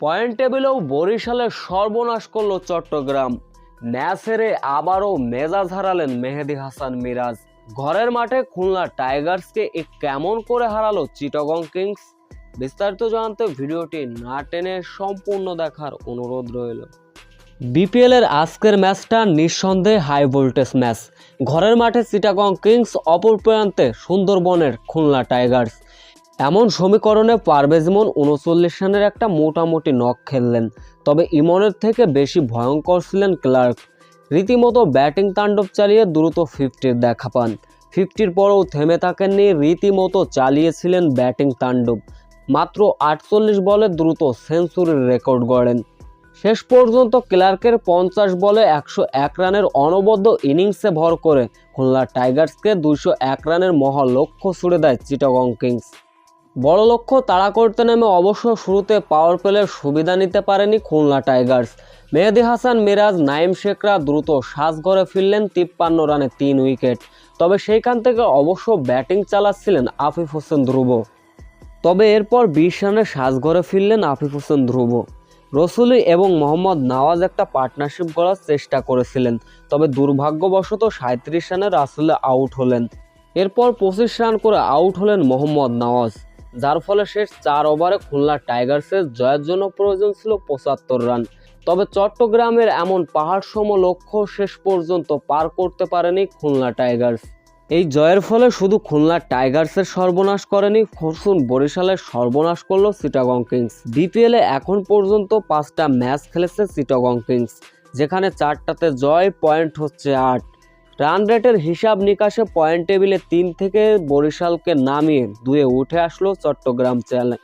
Point টেবিলেও বরিশালের সর্বনাশ করল চট্টগ্রাম। হেরে আবারও মেজাজ হারালেন মেহেদি হাসান মিরাজ। ঘরের মাঠে খুলনা টাইগার্সকে এ কেমন করে হারালো চিটাগং কিংস? বিস্তারিত জানতে ভিডিওটি না টেনে সম্পূর্ণ দেখার অনুরোধ রইল। বিপিএল এর আজকের ম্যাচটা নিঃসন্দেহে হাই ভোল্টেজ ম্যাচ। ঘরের মাঠে চিটাগং কিংস অপর প্রান্তে সুন্দরবনের খুলনা টাইগার্স। এমন সমীকরণে পারভেজ ইমন উনচল্লিশ রানের একটা মোটামুটি নখ খেললেন, তবে ইমনের থেকে বেশি ভয়ঙ্কর ছিলেন ক্লার্ক। রীতিমতো ব্যাটিং তাণ্ডব চালিয়ে দ্রুত ফিফটির দেখা পান। ফিফটির পরেও থেমে থাকেননি, রীতিমতো চালিয়েছিলেন ব্যাটিং তাণ্ডব। মাত্র আটচল্লিশ বলে দ্রুত সেঞ্চুরির রেকর্ড গড়েন। শেষ পর্যন্ত ক্লার্কের পঞ্চাশ বলে একশো এক রানের অনবদ্য ইনিংসে ভর করে খুলনা টাইগার্সকে দুইশো এক রানের মহা লক্ষ্য ছুড়ে দেয় চিটাগং কিংস। বড় লক্ষ্য তাড়া করতে নেমে অবশ্য শুরুতে পাওয়ার প্লের সুবিধা নিতে পারেনি খুলনা টাইগার্স মেহেদি হাসান, মিরাজ, নাইম শেখরা দ্রুত সাজঘরে ফিরলেন তিপ্পান্ন রানে তিন উইকেট। তবে সেইখান থেকে অবশ্য ব্যাটিং চালাচ্ছিলেন আফিফ হোসেন ধ্রুব। তবে এরপর বিশ রানে সাজঘরে ফিরলেন আফিফ হোসেন ধ্রুব। রসুলি এবং মোহাম্মদ নওয়াজ একটা পার্টনারশিপ করার চেষ্টা করেছিলেন, তবে দুর্ভাগ্যবশত সাঁত্রিশ রানে রাসুলে আউট হলেন। এরপর পঁচিশ রান করে আউট হলেন মোহাম্মদ নওয়াজ। যার ফলে শেষ চার ওভারে খুলনা টাইগার্সের জয়ের জন্য প্রয়োজন ছিল পঁচাত্তর রান। তবে চট্টগ্রামের এমন পাহাড় সম লক্ষ্য শেষ পর্যন্ত পার করতে পারেনি খুলনা টাইগার্স। এই জয়ের ফলে শুধু খুলনা টাইগার্সের সর্বনাশ করেনি খরসুন বরিশালের সর্বনাশ করল চিটাগং কিংস। বিপিএলে এখন পর্যন্ত পাঁচটা ম্যাচ খেলেছে চিটাগং কিংস, যেখানে চারটাতে জয়, পয়েন্ট হচ্ছে আট। রান রেটের হিসাব নিকাশে পয়েন্ট টেবিলে তিন থেকে বরিশালকে নামিয়ে দুয়ে উঠে আসলো চট্টগ্রাম চ্যালেঞ্জ